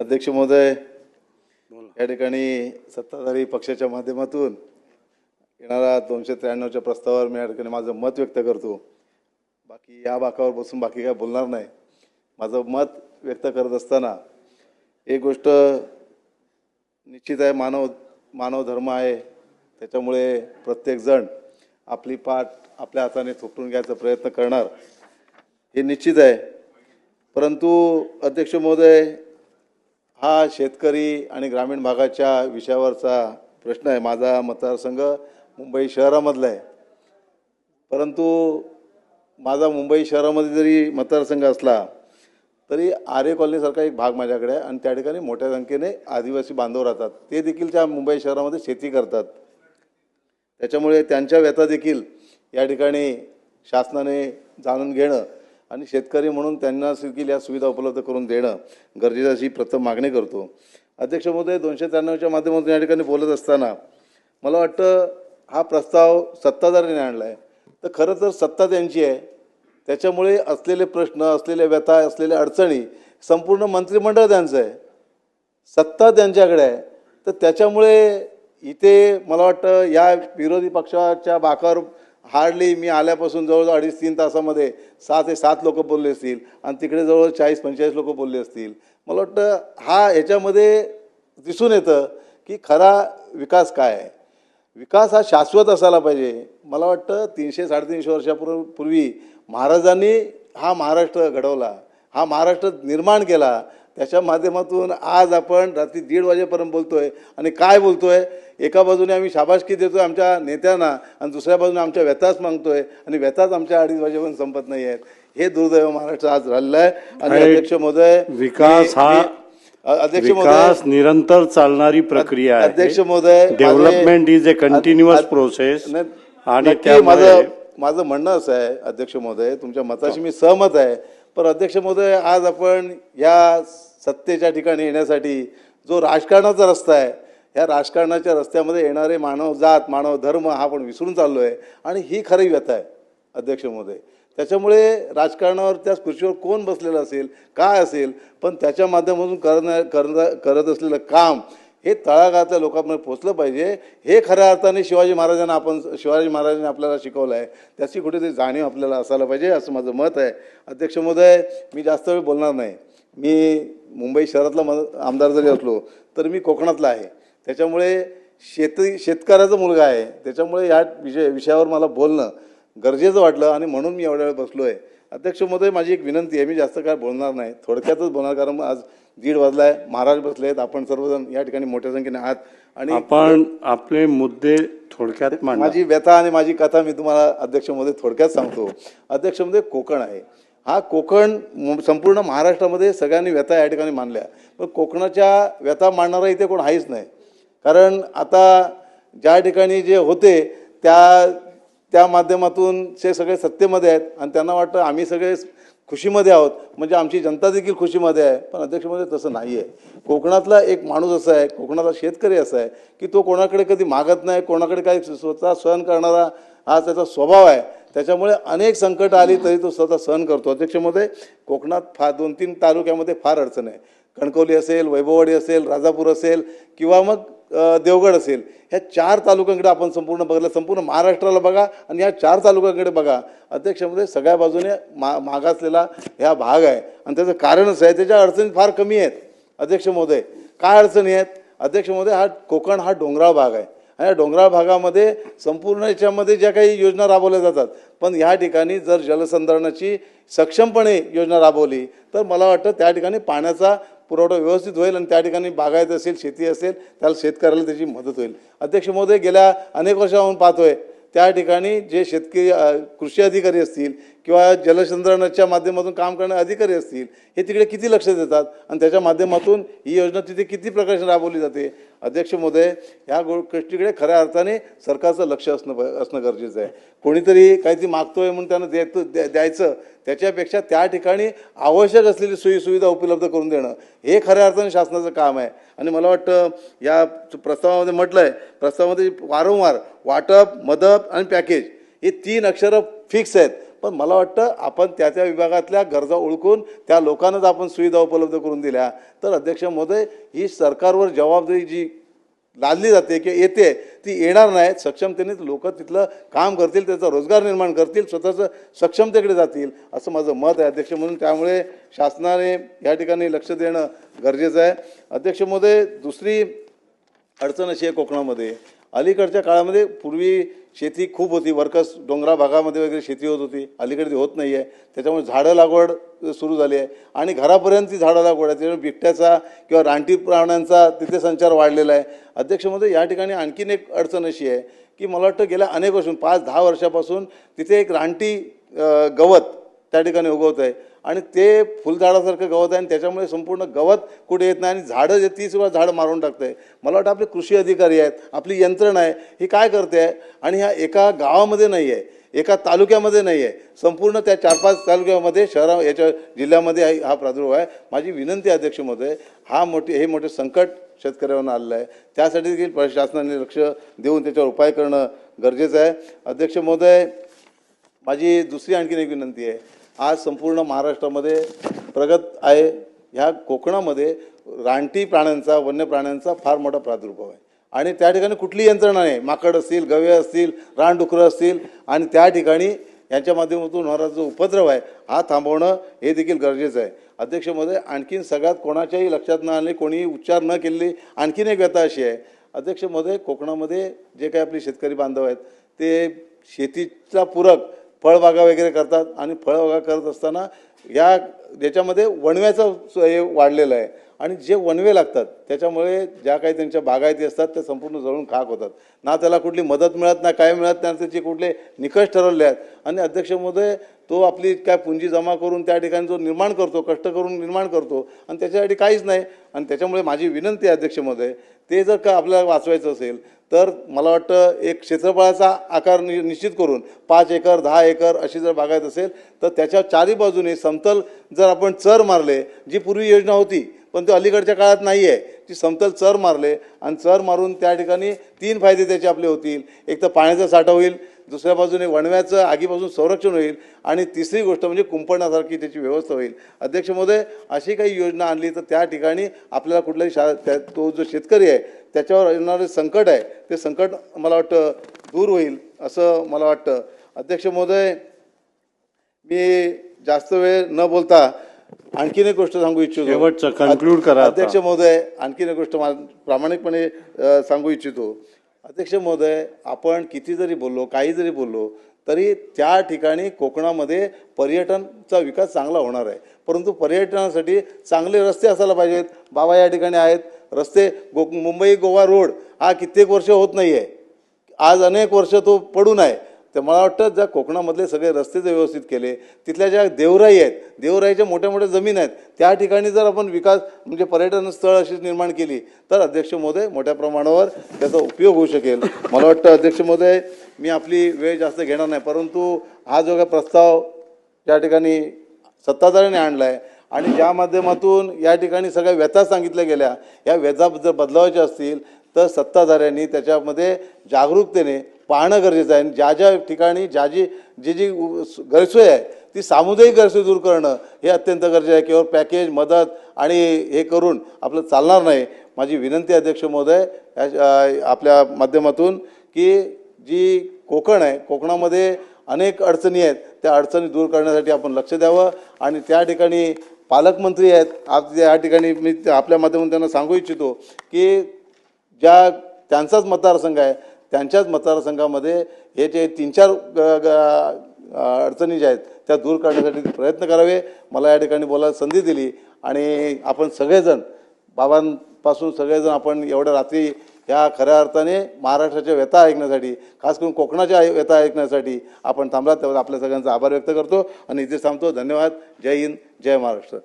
अध्यक्ष महोदय या ठिकाणी सत्ताधारी पक्षाच्या माध्यमातून येणारा दोनशे त्र्याण्णवच्या प्रस्तावावर मी या ठिकाणी माझं मत व्यक्त करतो. बाकी या बाकावर बसून बाकी काय बोलणार नाही. माझं मत व्यक्त करत असताना एक गोष्ट निश्चित आहे मानव मानव धर्म आहे. त्याच्यामुळे प्रत्येकजण आपली पाठ आपल्या हाताने थोपटून घ्यायचा प्रयत्न करणार हे निश्चित आहे. परंतु अध्यक्ष महोदय हा शेतकरी आणि ग्रामीण भागाच्या विषयावरचा प्रश्न आहे. माझा मतदारसंघ मुंबई शहरामधला आहे. परंतु माझा मुंबई शहरामध्ये जरी मतदारसंघ असला तरी आर्य कॉलनीसारखा एक भाग माझ्याकडे आहे आणि त्या ठिकाणी मोठ्या संख्येने आदिवासी बांधव राहतात. ते देखील त्या मुंबई शहरामध्ये शेती करतात. त्याच्यामुळे त्यांच्या व्यथा देखील या ठिकाणी शासनाने जाणून घेणं आणि शेतकरी म्हणून त्यांना देखील या सुविधा उपलब्ध करून देणं गरजेचं अशी प्रथम मागणी करतो. अध्यक्ष महोदय दोनशे त्र्याण्णवच्या माध्यमातून या ठिकाणी बोलत असताना मला वाटतं हा प्रस्ताव सत्ताधाऱ्याने आणला आहे तर खरं तर सत्ता त्यांची आहे. त्याच्यामुळे असलेले प्रश्न असलेल्या व्यथा असलेल्या अडचणी संपूर्ण मंत्रिमंडळ त्यांचं आहे. सत्ता त्यांच्याकडे आहे. तर त्याच्यामुळे इथे मला वाटतं या विरोधी पक्षाच्या बाकावर हार्डली मी आल्यापासून जवळजवळ अडीच तीन तासामध्ये सहा ते सात लोक बोलले असतील आणि तिकडे जवळ चाळीस पंचेचाळीस लोक बोलले असतील. मला वाटतं हा याच्यामध्ये दिसून येतं की खरा विकास काय आहे. विकास हा शाश्वत असायला पाहिजे. मला वाटतं तीनशे साडेतीनशे वर्षापूर्व पूर्वी महाराजांनी हा महाराष्ट्र घडवला. हा महाराष्ट्र निर्माण केला. त्याच्या माध्यमातून आज आपण रात्री दीड वाजेपर्यंत बोलतोय. आणि काय बोलतोय? एका बाजूने आम्ही शाबासकी देतोय आमच्या नेत्यांना आणि दुसऱ्या बाजूने आमच्या व्यथाच मागतोय. आणि व्यथाच आमच्या अडीच वाजेपर्यंत संपत नाही आहेत. हे दुर्दैव महाराष्ट्र आज राहिलं आहे आणि अध्यक्ष महोदय विकास हा- अध्यक्ष विकास निरंतर चालणारी प्रक्रिया आहे. अध्यक्ष महोदय development is a continuous uh- process आणि माझं माझं म्हणणं असं आहे अध्यक्ष महोदय तुमच्या मताशी मी सहमत आहे. पण अध्यक्ष महोदय आज आपण या सत्तेच्या ठिकाणी येण्यासाठी जो राजकारणाचा रस्ता आहे ह्या राजकारणाच्या रस्त्यामध्ये येणारे मानव जात मानव धर्म हा आपण विसरून चाललो आहे आणि ही खरी व्यथा आहे अध्यक्ष महोदय. त्याच्यामुळे राजकारणावर त्या खुर्चीवर कोण बसलेलं असेल काय असेल पण त्याच्या माध्यमातून करण्या करण्या करत असलेलं काम हे तळागाळातल्या लोकांपर्यंत पोचलं पाहिजे. हे खऱ्या अर्थाने शिवाजी महाराजांना आपण शिवाजी महाराजांनी आपल्याला शिकवलं आहे त्याची कुठेतरी जाणीव आपल्याला असायला पाहिजे असं माझं मत आहे. अध्यक्ष महोदय मी जास्त वेळ बोलणार नाही. मी मुंबई शहरातला म आमदार जरी असलो तर मी कोकणातला आहे. त्याच्यामुळे शेती शेतकऱ्याचा मुलगा आहे. त्याच्यामुळे या विषय विषयावर मला बोलणं गरजेचं वाटलं आणि म्हणून मी एवढ्या वेळ बसलो आहे अध्यक्ष महोदय माझी एक विनंती आहे मी जास्त काय बोलणार नाही. थोडक्यातच बोलणार कारण आज दीड वाजला आहे महाराज बसले आहेत आपण सर्वजण या ठिकाणी मोठ्या संख्येने आहात. आणि आपण आपले मुद्दे थोडक्यात माझी व्यथा आणि माझी कथा मी तुम्हाला अध्यक्ष महोदय थोडक्यात सांगतो. अध्यक्ष महोदय कोकण आहे. हा कोकण संपूर्ण महाराष्ट्रामध्ये सगळ्यांनी व्यथा या ठिकाणी मानल्या पण कोकणाच्या व्यथा मांडणारा इथे कोण आहेच नाही. कारण आता ज्या ठिकाणी जे होते त्या त्या माध्यमातून ते सगळे सत्तेमध्ये आहेत आणि त्यांना वाटतं आम्ही सगळे खुशीमध्ये आहोत म्हणजे आमची जनता देखील खुशीमध्ये आहे पण अध्यक्षमध्ये तसं नाही आहे कोकणातला एक माणूस असा आहे कोकणातला शेतकरी असा आहे की तो कोणाकडे कधी मागत नाही कोणाकडे काही स्वतः सहन करणारा हा त्याचा स्वभाव आहे. त्याच्यामुळे अनेक संकट आली तरी तो स्वतः सहन करतो. अध्यक्षमध्ये कोकणात फार दोन तीन तालुक्यामध्ये फार अडचण आहे. कणकवली असेल वैभववाडी असेल राजापूर असेल किंवा मग देवगड असेल ह्या चार तालुक्यांकडे आपण संपूर्ण बघितलं संपूर्ण महाराष्ट्राला बघा आणि या चार तालुक्यांकडे बघा. अध्यक्षामध्ये सगळ्या बाजूने मा मागासलेला ह्या भाग आहे. आणि त्याचं कारणच आहे त्याच्या अडचणी फार कमी आहेत अध्यक्ष महोदय काय अडचणी आहेत? अध्यक्ष महोदय हा कोकण हा डोंगराळ भाग आहे. आणि या डोंगराळ भागामध्ये संपूर्ण याच्यामध्ये ज्या काही योजना राबवल्या जातात पण ह्या ठिकाणी जर जलसंधारणाची सक्षमपणे योजना राबवली तर मला वाटतं त्या ठिकाणी पाण्याचा पुरवठा व्यवस्थित होईल आणि त्या ठिकाणी बागायत असेल शेती असेल त्याला शेतकऱ्याला त्याची मदत होईल. अध्यक्ष महोदय गेल्या अनेक वर्षाहून पाहतोय त्या ठिकाणी जे शेतकरी कृषी अधिकारी असतील किंवा जलसंधारणाच्या माध्यमातून काम करणारे अधिकारी असतील हे तिकडे किती लक्ष देतात? आणि त्याच्या माध्यमातून ही योजना तिथे किती प्रकारे राबवली जाते? अध्यक्ष महोदय ह्या गो गोष्टीकडे खऱ्या अर्थाने सरकारचं लक्ष असणं प- असणं गरजेचं आहे. कोणीतरी काहीतरी मागतोय म्हणून त्यांना द्यायचं द्या- द्यायचं त्याच्यापेक्षा त्या ठिकाणी आवश्यक असलेली सोयीसुविधा उपलब्ध करून देणं हे खऱ्या अर्थाने शासनाचं काम आहे. आणि मला वाटतं या प्रस्तावामध्ये म्हटलं आहे प्रस्तावामध्ये वारंवार वाटप मदत आणि पॅकेज हे तीन अक्षरं फिक्स आहेत. पण मला वाटतं आपण त्या त्या विभागातल्या गरजा ओळखून त्या लोकांनाच आपण सुविधा उपलब्ध करून दिल्या. तर अध्यक्ष महोदय ही सरकारवर जबाबदारी जी लादली जाते किंवा येते ती येणार नाही. सक्षमतेने लोक तिथलं काम करतील त्याचा रोजगार निर्माण करतील स्वतःचं सक्षमतेकडे जातील असं माझं मत आहे अध्यक्ष म्हणून. त्यामुळे शासनाने या ठिकाणी लक्ष देणं गरजेचं आहे. अध्यक्ष महोदय दुसरी अडचण अशी आहे कोकणामध्ये. अलीकडच्या काळामध्ये पूर्वी शेती खूप होती वर्कस डोंगरा भागामध्ये वगैरे शेती होत होती. अलीकडे ती होत नाही आहे त्याच्यामुळे झाडं लागवड सुरू झाली आहे. आणि घरापर्यंत ती झाडं लागवड आहे. त्याच्यामुळे बिबट्याचा किंवा रानटी प्राण्यांचा तिथे संचार वाढलेला आहे. अध्यक्षमध्ये या ठिकाणी आणखीन एक अडचण अशी आहे की मला वाटतं गेल्या अनेक वर्षून पाच दहा वर्षापासून तिथे एक रानटी गवत त्या ठिकाणी उगवत आहे आणि ते फुलझाडासारखं गवत आहे आणि त्याच्यामुळे संपूर्ण गवत कुठे येत नाही आणि झाडं जे तीस वेळा झाडं मारून टाकते. मला वाटतं आपले कृषी अधिकारी आहेत आपली यंत्रणा आहे ही काय करते आहे आणि ह्या एका गावामध्ये नाही आहे एका तालुक्यामध्ये नाही आहे. संपूर्ण त्या चार पाच तालुक्यामध्ये शहरा याच्या जिल्ह्यामध्ये हा- प्रादुर्भाव आहे. माझी विनंती अध्यक्ष महोदय हा मोठे हे मोठे संकट शेतकऱ्यांना आलेलं आहे. त्यासाठी देखील प्रशासनाने लक्ष देऊन त्याच्यावर उपाय करणं गरजेचं आहे. अध्यक्ष महोदय माझी दुसरी आणखीन एक विनंती आहे. आज संपूर्ण महाराष्ट्रामध्ये प्रगत आहे. ह्या कोकणामध्ये रानटी प्राण्यांचा वन्य प्राण्यांचा फार मोठा प्रादुर्भाव आहे. आणि त्या ठिकाणी कुठली यंत्रणा नाही. माकड असतील गवे असतील रानडुकरं असतील आणि त्या ठिकाणी यांच्या माध्यमातून होणारा जो उपद्रव आहे हा थांबवणं हे देखील गरजेचं आहे. अध्यक्षमध्ये आणखीन सगळ्यात कोणाच्याही लक्षात न आले कोणीही उच्चार न केलेली आणखीन एक व्यथा अशी आहे. अध्यक्षमध्ये कोकणामध्ये जे काही आपले शेतकरी बांधव आहेत ते शेतीचा पूरक फळबागा वगैरे करतात आणि फळबागा करत असताना या याच्यामध्ये वणव्याचं स- हे वाढलेलं आहे. आणि जे वनवे लागतात त्याच्यामुळे ज्या काही त्यांच्या बागायती असतात त्या संपूर्ण जळून खाक होतात. ना त्याला कुठली मदत मिळत ना काय मिळत नाही त्याचे कुठले निकष ठरवले आहेत. आणि अध्यक्ष महोदय तो आपली काय पुंजी जमा करून त्या ठिकाणी जो निर्माण करतो कष्ट करून निर्माण करतो आणि त्याच्यासाठी काहीच नाही. आणि त्याच्यामुळे माझी विनंती आहे अध्यक्ष महोदय ते जर का आपल्याला वाचवायचं असेल तर मला वाटतं एक क्षेत्रफळाचा आकार नि निश्चित करून पाच एकर दहा एकर अशी जर बागायत असेल तर त्याच्या चारी बाजूने समतल जर आपण चर मारले जी पूर्वी योजना होती पण तो अलीकडच्या काळात नाही आहे ती समतल चर मारले आणि चर मारून त्या ठिकाणी तीन फायदे त्याचे आपले होतील. एक तर पाण्याचा साठा होईल दुसऱ्या बाजूने वणव्याचं आगीपासून संरक्षण होईल आणि तिसरी गोष्ट म्हणजे कुंपणासारखी त्याची व्यवस्था होईल. अध्यक्ष महोदय अशी काही योजना आणली तर त्या ठिकाणी आपल्याला कुठलाही शा त्या तो जो शेतकरी आहे त्याच्यावर येणारे संकट आहे ते संकट मला वाटतं दूर होईल असं मला वाटतं. अध्यक्ष महोदय मी जास्त वेळ न बोलता आणखीन एक गोष्ट सांगू इच्छितो. शेवटचं conclude करा. अध्यक्ष महोदय आणखीन एक गोष्ट प्रामाणिकपणे सांगू इच्छितो. अध्यक्ष महोदय आपण किती जरी बोललो काही जरी बोललो तरी त्या ठिकाणी कोकणामध्ये पर्यटनचा विकास चांगला होणार आहे. परंतु पर्यटनासाठी चांगले रस्ते असायला पाहिजेत. बाबा या ठिकाणी आहेत. रस्ते गो मुंबई गोवा रोड हा कित्येक वर्ष होत नाही आहे आज अनेक वर्ष तो पडून आहे. तर मला वाटतं ज्या कोकणामधले सगळे रस्ते जर व्यवस्थित केले तिथल्या ज्या देवराई आहेत देवराईच्या मोठ्या मोठ्या जमीन आहेत त्या ठिकाणी जर आपण विकास म्हणजे पर्यटन स्थळ अशीच निर्माण केली तर अध्यक्ष महोदय मोठ्या प्रमाणावर त्याचा उपयोग होऊ शकेल. मला वाटतं अध्यक्ष महोदय मी आपली वेळ जास्त घेणार नाही परंतु हा जो काही प्रस्ताव त्या ठिकाणी सत्ताधाऱ्याने आणला आहे आणि ज्या माध्यमातून या ठिकाणी सगळ्या व्यथा सांगितल्या गेल्या या व्यथा जर बदलावायच्या असतील तर सत्ताधाऱ्यांनी त्याच्यामध्ये जागरूकतेने पाहणं गरजेचं आहे. आणि ज्या ज्या ठिकाणी ज्या जी जी जी गैरसोय आहे ती सामुदायिक गैरसोय दूर करणं हे अत्यंत गरजेचं आहे. केवळ पॅकेज मदत आणि हे करून आपलं चालणार नाही. माझी विनंती अध्यक्ष महोदय या- आपल्या माध्यमातून की जी कोकण आहे कोकणामध्ये अनेक अडचणी आहेत त्या अडचणी दूर करण्यासाठी आपण लक्ष द्यावं. आणि त्या ठिकाणी पालकमंत्री आहेत. आज या ठिकाणी मी त्या- आपल्या माध्यमातून त्यांना सांगू इच्छितो की ज्या त्यांचाच मतदारसंघ आहे त्यांच्याच मतदारसंघामध्ये हे जे तीन चार ग- ग- अडचणी ज्या आहेत त्या दूर करण्यासाठी प्रयत्न करावे. मला या ठिकाणी बोलायला संधी दिली आणि आपण सगळेजण बाबांपासून सगळेजण आपण एवढ्या रात्री ह्या खऱ्या अर्थाने महाराष्ट्राच्या व्यथा ऐकण्यासाठी खास करून कोकणाच्या व्यथा ऐकण्यासाठी आपण थांबला. त्यावर आपल्या सगळ्यांचा आभार व्यक्त करतो आणि इथे थांबतो. धन्यवाद. जय हिंद. जय महाराष्ट्र.